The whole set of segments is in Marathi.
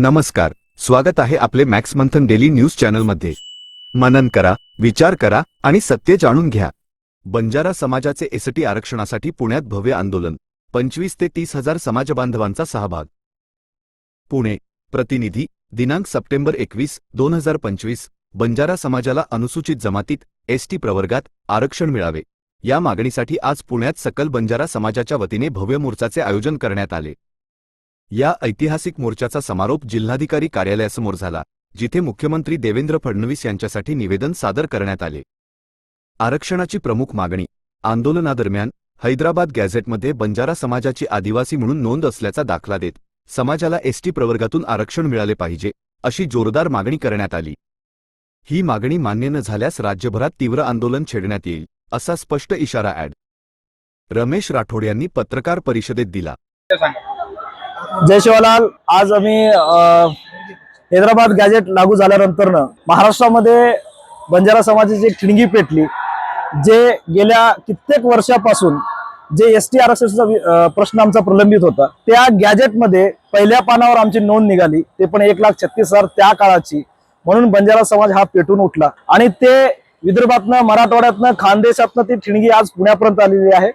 नमस्कार स्वागत आहे आपले मॅक्स मंथन डेली न्यूज चॅनलमध्ये. मनन करा विचार करा आणि सत्य जाणून घ्या. बंजारा समाजाचे एसटी आरक्षणासाठी पुण्यात भव्य आंदोलन पंचवीस ते तीस हजार समाजबांधवांचा सहभाग. पुणे प्रतिनिधी दिनांक सप्टेंबर एकवीस दोन हजार पंचवीस बंजारा समाजाला अनुसूचित जमातीत एसटी प्रवर्गात आरक्षण मिळावे. या मागणीसाठी आज पुण्यात सकल बंजारा समाजाच्या वतीने भव्य मोर्चाचे आयोजन करण्यात आले. या ऐतिहासिक मोर्चाचा समारोप जिल्हाधिकारी कार्यालयासमोर झाला जिथे मुख्यमंत्री देवेंद्र फडणवीस यांच्यासाठी निवेदन सादर करण्यात आले. आरक्षणाची प्रमुख मागणी आंदोलनादरम्यान हैदराबाद गॅझेटमध्ये बंजारा समाजाची आदिवासी म्हणून नोंद असल्याचा दाखला देत समाजाला एसटी प्रवर्गातून आरक्षण मिळाले पाहिजे अशी जोरदार मागणी करण्यात आली. ही मागणी मान्य न झाल्यास राज्यभरात तीव्र आंदोलन छेडण्यात येईल असा स्पष्ट इशारा ॲड. रमेश राठोड यांनी पत्रकार परिषदेत दिला. जय शिवालाल. आज आम्ही हैदराबाद गॅजेट लागू झाल्यानंतरनं महाराष्ट्रामध्ये बंजारा समाजाची एक ठिणगी पेटली जे गेल्या कित्येक वर्षापासून जे एस टी आरक्षणाचा प्रश्न आमचा प्रलंबित होता त्या गॅजेटमध्ये पहिल्या पानावर आमची नोंद निघाली. ते पण एक लाख छत्तीस हजार त्या काळाची. म्हणून बंजारा समाज हा पेटून उठला. आणि ते विदर्भातनं मराठवाड्यातनं खानदेशातनं ती ठिणगी आज पुण्यापर्यंत आलेली आहे.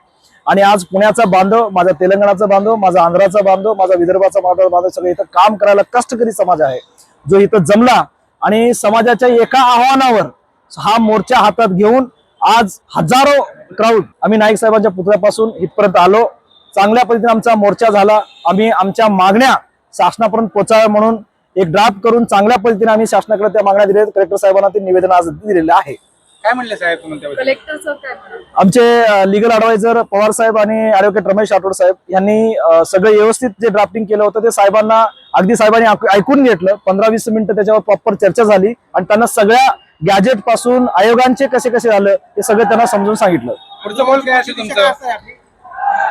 आणि आज पुण्याचा बांधव माझा तेलंगणाचा बांधव माझा आंध्राचा बांधव माझा विदर्भाचा बांधव बांधव सगळे इथं काम करायला कष्टकरी समाज आहे. जो इथं जमला आणि समाजाच्या एका आव्हानावर हा मोर्चा हातात घेऊन आज हजारो क्राऊड आम्ही नाईक साहेबांच्या पुतळ्यापासून इथपर्यंत आलो. चांगल्या पद्धतीने आमचा मोर्चा झाला. आम्ही आमच्या मागण्या शासनापर्यंत पोचाव्या म्हणून एक ड्राफ्ट करून चांगल्या पद्धतीने आम्ही शासनाकडे त्या मागण्या दिल्या कलेक्टर साहेबांना ते निवेदन आज दिलेलं आहे. काय म्हणले साहेब त्याबद्दल? कलेक्टर सर काय म्हणाले? आमचे लिगल ॲडवायझर पवार साहेब आणि ॲडव्होकेट रमेश राठोड साहेब यांनी अ, सगळं व्यवस्थित जे ड्राफ्टिंग केलं होतं ते साहेबांना अगदी साहेबांनी ऐकू- ऐकून घेतलं. पंधरा वीस मिनिटं त्याच्यावर प्रॉपर चर्चा झाली आणि त्यांना सगळ्या गॅजेटपासून आयोगांचे कसे कसे झालं हे सगळं त्यांना समजून सांगितलं. पुढचं बोल काय असेल तुमचं?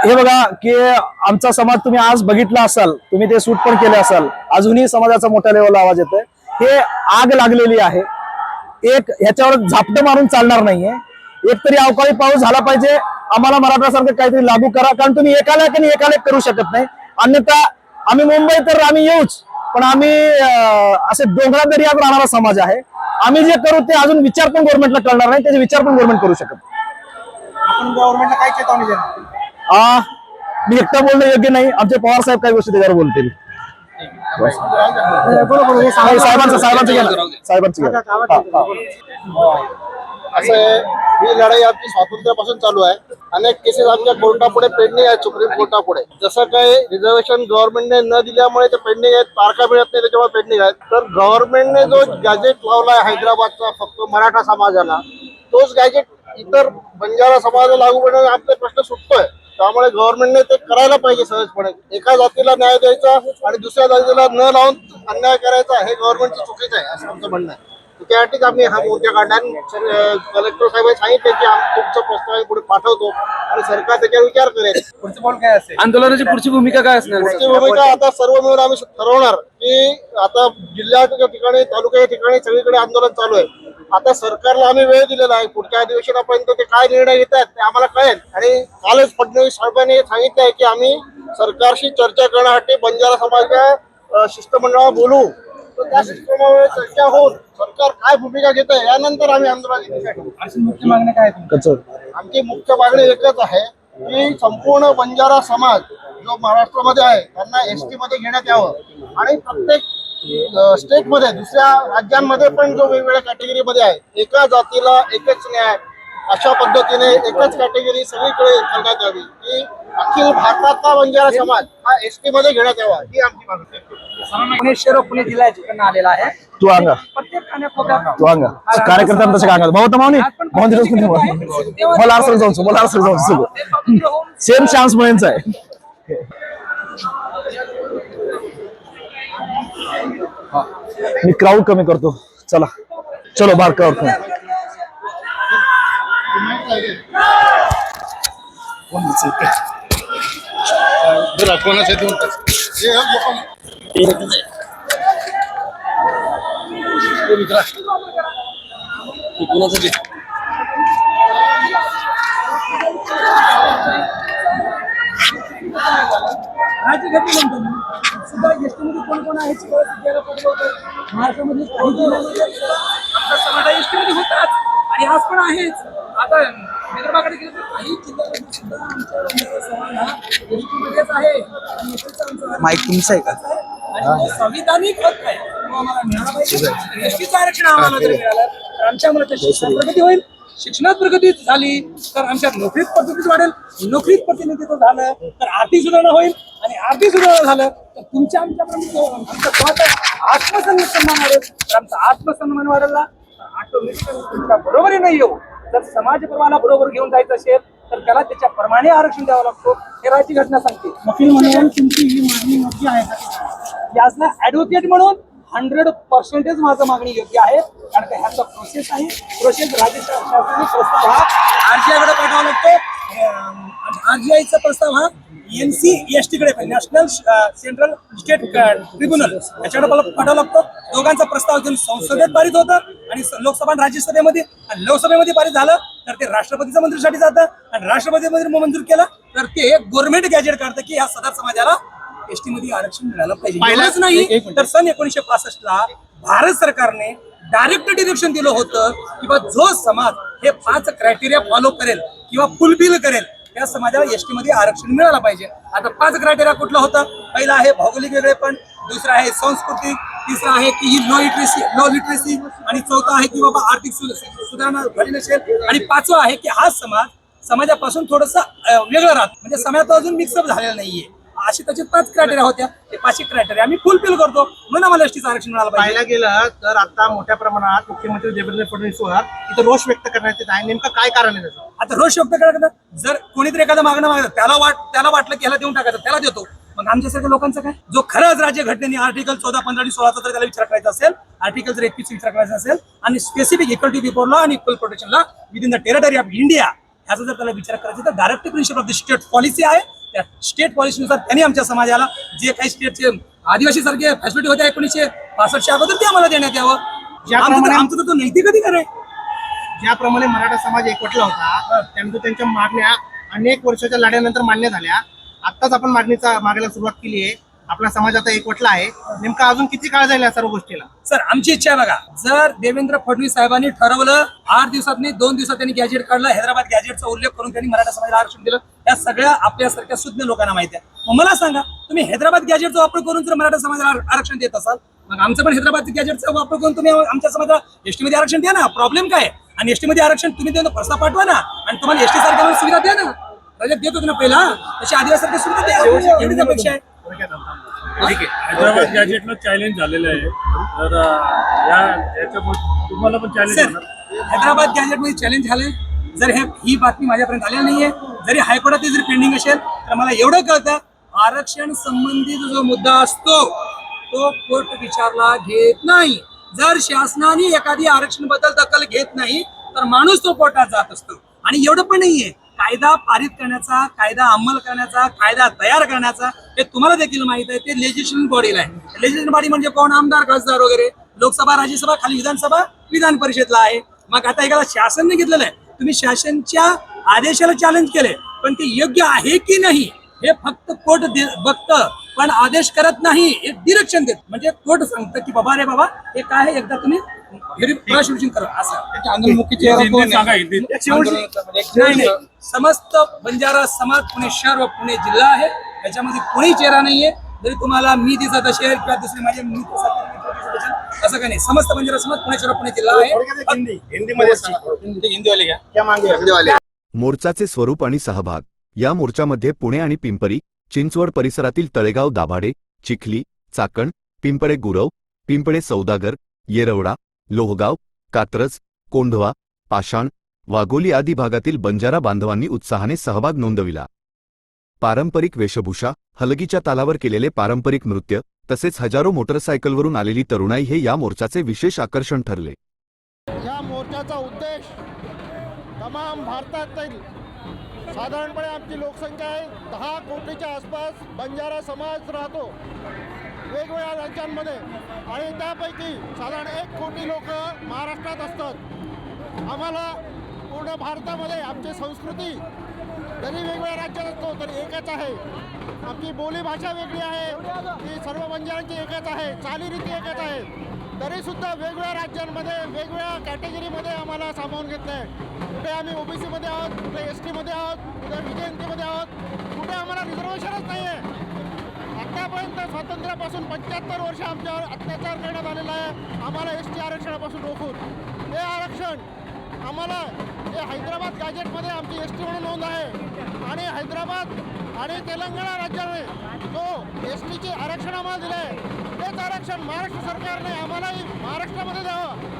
हे बघा की आमचा समाज तुम्ही आज बघितला असाल तुम्ही ते सूट पण केले असाल. अजूनही समाजाचा मोठ्या लेवलला आवाज येतोय. हे आग लागलेली आहे. एक ह्याच्यावर झापटं मारून चालणार नाहीये. एक तरी अवकाळी पाऊस झाला पाहिजे. आम्हाला मराठासारखं काहीतरी लागू करा कारण तुम्ही एकाला एक आणि एकाला एक करू शकत नाही. अन्यथा आम्ही मुंबई तर आम्ही येऊच पण आम्ही असे डोंगरात दर्यात राहणारा समाज आहे. आम्ही जे करू ते अजून विचार पण गव्हर्नमेंटला कळणार नाही त्याचे विचार पण गव्हर्नमेंट करू शकत आपण गव्हर्नमेंटला काय चेतावणी देणार? मी एकटा बोलणं योग्य नाही. आमचे पवार साहेब काही गोष्टी त्याच्यावर बोलतील. साहेबांचं साहेबांचं घ्या ना. साहेबांचं घ्या. हा. असं आहे लढाई आमची स्वातंत्र्यापासून चालू आहे. अनेक केसेस आमच्या कोर्टापुढे पेंडिंग आहेत सुप्रीम कोर्टापुढे. जसं काही रिझर्वेशन गव्हर्नमेंटने न दिल्यामुळे ते पेंडिंग आहेत तारखा मिळत नाही त्याच्यामुळे पेंडिंग आहेत. तर गव्हर्नमेंटने जो गॅजेट लावला आहे हैदराबादचा फक्त मराठा समाजाला तोच गॅजेट इतर बंजारा समाजाला लागू करण्याचा आमचा प्रश्न सुटतोय. त्यामुळे गव्हर्नमेंटने ते करायला पाहिजे सहजपणे. एका जातीला न्याय द्यायचा आणि दुसऱ्या जातीला न लावून अन्याय करायचा हे गव्हर्नमेंटचं चुकीचं आहे असं आमचं म्हणणं आहे. त्यासाठीच आम्ही हा मोर्चा काढला कलेक्टर साहेबांनी सांगितले की आम्ही तुमचं प्रस्ताव आम्ही पुढे पाठवतो आणि सरकार त्याच्यावर विचार करेल. पुढचं बोल काय असेल? आंदोलनाची पुढची भूमिका काय असणार? पुढची भूमिका आता सर्व मिळून आम्ही ठरवणार की आता जिल्ह्याच्या ठिकाणी तालुक्याच्या ठिकाणी सगळीकडे आंदोलन चालू आहे. आता सरकारला आम्ही वेळ दिलेला आहे. पुढच्या अधिवेशनापर्यंत ते काय निर्णय घेतात ते आम्हाला कळेल. आणि कालच फडणवीस साहेबांनी सांगितलं आहे की आम्ही सरकारशी चर्चा करण्यासाठी बंजारा समाजाच्या शिष्टमंडळाला बोलू. तर त्या शिष्टमंडळावर चर्चा होऊन सरकार काय भूमिका घेत आहे यानंतर आम्ही आंदोलन ठेवू अशी मुख्य मागणी काय आहे तुमची? कचोर. आमची मुख्य मागणी एकच आहे की संपूर्ण बंजारा समाज जो महाराष्ट्रामध्ये आहे त्यांना एस टी मध्ये घेण्यात यावं. आणि प्रत्येक स्टेटमध्ये दुसऱ्या राज्यांमध्ये पण जो वेगवेगळ्या कॅटेगरीमध्ये आहे एका जातीला एकच न्याय अशा पद्धतीने एकच कॅटेगरी सगळीकडे करण्यात यावी. की अखिल भारतातला बंजारा समाज हा एस टी मध्ये घेण्यात यावा ही आमची मागणी आहे. पुणे शहर पुणे जिल्हा जिकडनं आलेला आहे. तू अंगा प्रत्येक कानाकोपऱ्यात तू अंगा कार्यकर्त्यांना तसे अंगा भाऊ? मला जाऊन मला जाऊन सेम चान्स मिळायचा आहे. मी क्राऊड कमी करतो. चला. चलो बार क्राऊड कमी कोणाचं मध्ये कोण कोण महाराष्ट्रामध्ये आमचा होताच आणि आज पण आहेच आता विदर्भाकडे गेलं तर काही जिल्ह्यामध्ये सुद्धा आमच्या समाज हा आहे आणि ST आमचा माईक तुमचं आहे का? आणि संविधानिक हक्क आहे तो आम्हाला मिळाला पाहिजे एसटीचं आरक्षण आम्हाला जर मिळालं तर आमच्या मुलाच्या शिक्षणात प्रगती होईल शिक्षणात प्रगती झाली तर आमच्या नोकरीत प्रतिनिधित्व वाढेल. नोकरीत प्रतिनिधित्व झालं तर आर्थिक सुधारणा होईल. आणि आर्थिक सुधारणा झालं. तर तुमच्या आमच्यापर्यंत आमच्या स्वतः आत्मसन्मान वाढेल. तर आमचा आत्मसन्मान वाढला ऑटोमॅटिक तुमच्या बरोबरी नाही येऊ. जर समाज प्रवाहाला बरोबर घेऊन जायचं असेल तर त्याला त्याच्या प्रमाणे आरक्षण द्यावं लागतो. हे राज्य घटना सांगते. वकील म्हणून तुमची ही मागणी योग्य आहे का? ऍडव्होकेट म्हणून हंड्रेड पर्सेंटेज माझं मागणी योग्य आहे. कारण का ह्याचा प्रोसेस आहे. प्रोसेस राज्य शासनाने प्रस्ताव हा आरजीआयकडे पाठवावा लागतो. आरजीआयचा प्रस्ताव हा एनसी एस टी कडे नॅशनल सेंट्रल स्टेट ट्रिब्युनल. याच्याकडे मला पाठवावा लागतो. दोघांचा प्रस्ताव घेऊन संसदेत पारित होतं आणि स- लोकसभा आणि राज्यसभेमध्ये आणि लोकसभेमध्ये पारित झालं तर ते राष्ट्रपतीच्या मंजुरीसाठी जातं. आणि राष्ट्रपतीमध्ये मंजूर केलं तर ते गव्हर्नमेंट गॅजेट काढतं की ह्या सदर समाजाला एसटी मध्ये आरक्षण मिळालं पाहिजे. नाही. तर सन एकोणीशे पासष्ट ला भारत सरकारने डायरेक्ट डिरेक्शन दिलं होतं की बा जो समाज हे पाच क्रायटेरिया फॉलो करेल किंवा फुलफिल करेल या समाजाला एसटी मध्ये आरक्षण मिळालं पाहिजे. आता पाच क्रायटेरिया कुठलं होतं? पहिला आहे भौगोलिक वेगळेपण दुसरा आहे संस्कृती तिसरा आहे की ही लो लिटरेसी लो लिटरेसी आणि चौथा आहे की बाबा आर्थिक सुधारणा घडी नसेल. आणि पाचवा आहे की हा समाज समाजापासून थोडस वेगळं राहत. म्हणजे समाजात अजून मिक्सअप झालेला नाहीये. अशी त्याचे पाच क्रायटेरिया होत्या. ते पाचशे क्रायटेरिया आम्ही फुलफिल करतो. म्हणून आम्हाला एसटीचं आरक्षण मिळालं पाहिजे. पाहायला गेलं तर आता मोठ्या प्रमाणात मुख्यमंत्री देवेंद्र फडणवीसवर इथं रोष व्यक्त करण्यात येत आहे. नेमकं काय कारण आहे त्याचं? आता रोज व्यक्त करायचं जर कोणीतरी एखादं मागणं मागलं त्याला वाट त्याला वाटलं की ह्याला देऊन टाकायचं त्याला देतो. मग आमच्यासारख्या लोकांचं काय? जो खरंच राज्य घटनेने आर्टिकल चौदा पंधरा आणि सोळाचा जर त्याला विचार करायचा असेल आर्टिकल जर एकवीस विचार करायचा असेल आणि specific equal to before law आणि equal protection law within the territory of India ह्याचा जर त्याला विचार करायचा तर direct principle of the state policy आहे. त्या स्टेट पॉलिसीनुसार त्यांनी आमच्या समाजाला जे काही स्टेटचे आदिवासी सारखे फॅसिलिटी होत्या एकोणीसशे पासष्टच्या अगोदर ते आम्हाला देण्यात यावं. ज्याप्रमाणे- आमचं तर- आमचं तर तो नैतिक अधिकार आहे. ज्याप्रमाणे मराठा समाज एकवटला होता त्यानंतर त्यांच्या मागण्या अनेक वर्षाच्या लढ्यानंतर मान्य झाल्या. आत्ताच आपण मागणीचा मागायला सुरुवात केली आहे. आपला समाज आता एकवटला आहे. नेमका अजून किती काळ जाईल या सर्व गोष्टीला? सर आमची इच्छा आहे बघा. जर देवेंद्र फडणवीस साहेबांनी ठरवलं आठ दिवसात नाही दोन दिवसात त्यांनी गॅजेट काढलं हैदराबाद गॅजेटचा उल्लेख करून त्यांनी मराठा समाजाला आरक्षण दिलं या सगळ्या आपल्यासारख्या सुज्ञ लोकांना माहिती आहे. मग मला सांगा तुम्ही हैदराबाद गॅजेटचा वापर करून जर मराठा समाजाला आर- आरक्षण देत असाल मग आमचं पण हैदराबाद गॅजेटचा वापर करून तुम्ही आमच्या समाजाला एसटी मध्ये आरक्षण द्या ना. प्रॉब्लेम काय? आणि एसटी मध्ये आरक्षण तुम्ही देणं प्रस्ताव पाठवा ना. आणि तुम्हाला एसटी सारख्या सुविधा द्या ना. रजत देत होते ना पहिला. तशी आदिवासी सुविधा द्या. एवढीच अपेक्षा आहे. हैदराबाद गॅजेटला चॅलेंज झालेलं आहे. तर अं, या याच्यामध्ये तुम्हाला पण चॅलेंज सर होणार. हैदराबाद गॅजेटमध्ये चॅलेंज झालंय. जर हे ही बातमी माझ्यापर्यंत आलेली नाहीये जरी हायकोर्टात जर पेंडिंग असेल तर मला एवढं कळतं आरक्षण संबंधित जो मुद्दा असतो तो कोर्ट विचारला घेत नाही. जर शासनाने एखादी आरक्षणबद्दल दखल घेत नाही तर माणूस तो कोर्टात जात असतो. आणि एवढं पण नाहीये कायदा पारित करण्याचा कायदा अंमल करण्याचा कायदा तयार करण्याचा हे तुम्हाला देखील माहीत आहे ते लेजिस्लेशन बॉडीला आहे. लेजिस्लेशन बॉडी म्हणजे कोण? आमदार खासदार वगैरे. लोकसभा राज्यसभा खाली विधानसभा विधान परिषदला आहे. मग आता एखादा शासनने घेतलेलं आहे. तुम्ही शासनच्या आदेशाला चॅलेंज केले पण ते योग्य आहे की नाही? हे फक्त कोर्ट बघतं पण आदेश करत नाही एक डिरेक्शन देत. म्हणजे कोर्ट सांगतं की बाबा रे बाबा हे काय आहे? एकदा तुम्ही नाही समस्त बंजारा समाज पुणे शहर व पुणे जिल्हा आहे. त्याच्यामध्ये कोणी चेहरा नाहीये. जरी तुम्हाला मी दिसत असेल किंवा दुसरे माझे असेल, असं काही नाही. समस्त बंजारा समाज पुणे शहर व पुणे जिल्हा आहे. हिंदी. हिंदीमध्ये मोर्चाचे स्वरूप आणि सहभाग. या मोर्चामध्ये पुणे आणि पिंपरी चिंचवड परिसरातील तळेगाव दाभाडे चिखली चाकण पिंपळे गुरव पिंपळे सौदागर येरवडा लोहगाव कात्रज कोंढवा पाषाण वाघोली आदी भागातील बंजारा बांधवांनी उत्साहाने सहभाग नोंदविला. पारंपरिक वेशभूषा हलगीच्या तालावर केलेले पारंपरिक नृत्य तसेच हजारो मोटरसायकलवरून आलेली तरुणाई हे या मोर्चाचे विशेष आकर्षण ठरले. या मोर्चाचा उद्देश तमाम भारतातील साधारणपणे आमची लोकसंख्या आहे दहा कोटीच्या आसपास बंजारा समाज राहतो. वेगवेगळ्या राज्यांमध्ये. आणि त्यापैकी साधारण एक कोटी लोक महाराष्ट्रात असतात. आम्हाला पूर्ण भारतामध्ये आमची संस्कृती जरी वेगवेगळ्या राज्यात असतो तरी एकच आहे. आमची बोलीभाषा वेगळी आहे. ती सर्व बंजारांची एकच आहे. चालीरीती एकच आहे. तरीसुद्धा वेगवेगळ्या राज्यांमध्ये वेगवेगळ्या कॅटेगरीमध्ये आम्हाला सामावून घेतलं आहे कुठे आम्ही ओबीसीमध्ये आहोत कुठे एस टीमध्ये आहोत कुठे विजयंतीमध्ये आहोत कुठे आम्हाला रिझर्वेशनच नाही आहे आत्तापर्यंत स्वातंत्र्यापासून पंच्याहत्तर वर्ष आमच्यावर अत्याचार करण्यात आलेला आहे. आम्हाला एस टी आरक्षणापासून रोखून. हे आरक्षण आम्हाला हे हैदराबाद गॅजेटमध्ये आमची एस टी म्हणून नोंद आहे. आणि हैदराबाद आणि तेलंगणा राज्याने जो एस टीचे आरक्षण आम्हाला दिलं आहे तेच आरक्षण महाराष्ट्र सरकारने आम्हालाही महाराष्ट्रामध्ये द्यावं.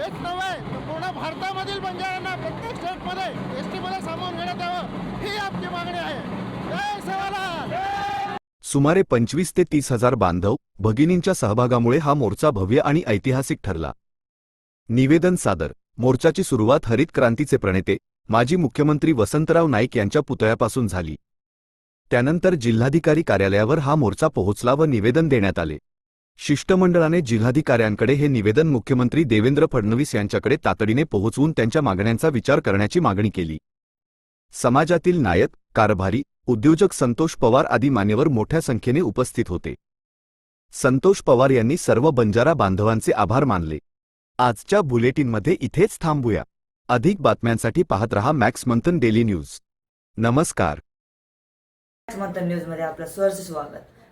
एक नव्हे पूर्ण भारतामधील बंजाऱ्यांना प्रत्येक स्टेटमध्ये एस टीमध्ये सामावून घेण्यात यावं ही आपली मागणी आहे. सुमारे पंचवीस ते तीस हजार बांधव भगिनींच्या सहभागामुळे हा मोर्चा भव्य आणि ऐतिहासिक ठरला. निवेदन सादर. मोर्चाची सुरुवात हरित क्रांतीचे प्रणेते माजी मुख्यमंत्री वसंतराव नाईक यांच्या पुतळ्यापासून झाली. त्यानंतर जिल्हाधिकारी कार्यालयावर हा मोर्चा पोहोचला व निवेदन देण्यात आले. शिष्टमंडळाने जिल्हाधिकाऱ्यांकडे हे निवेदन मुख्यमंत्री देवेंद्र फडणवीस यांच्याकडे तातडीने पोहोचवून त्यांच्या मागण्यांचा विचार करण्याची मागणी केली. समाजातील नायक कारभारी उद्योजक संतोष पवार आदी मान्यवर मोठ्या संख्येने उपस्थित होते. संतोष पवार यांनी सर्व बंजारा बांधवांचे आभार मानले. आजच्या बुलेटिनमध्ये इथेच थांबूया. अधिक बातम्यांसाठी पाहत रहा मॅक्स मंथन डेली न्यूज. नमस्कार. मंथन न्यूजमध्ये आपलं स्वागत.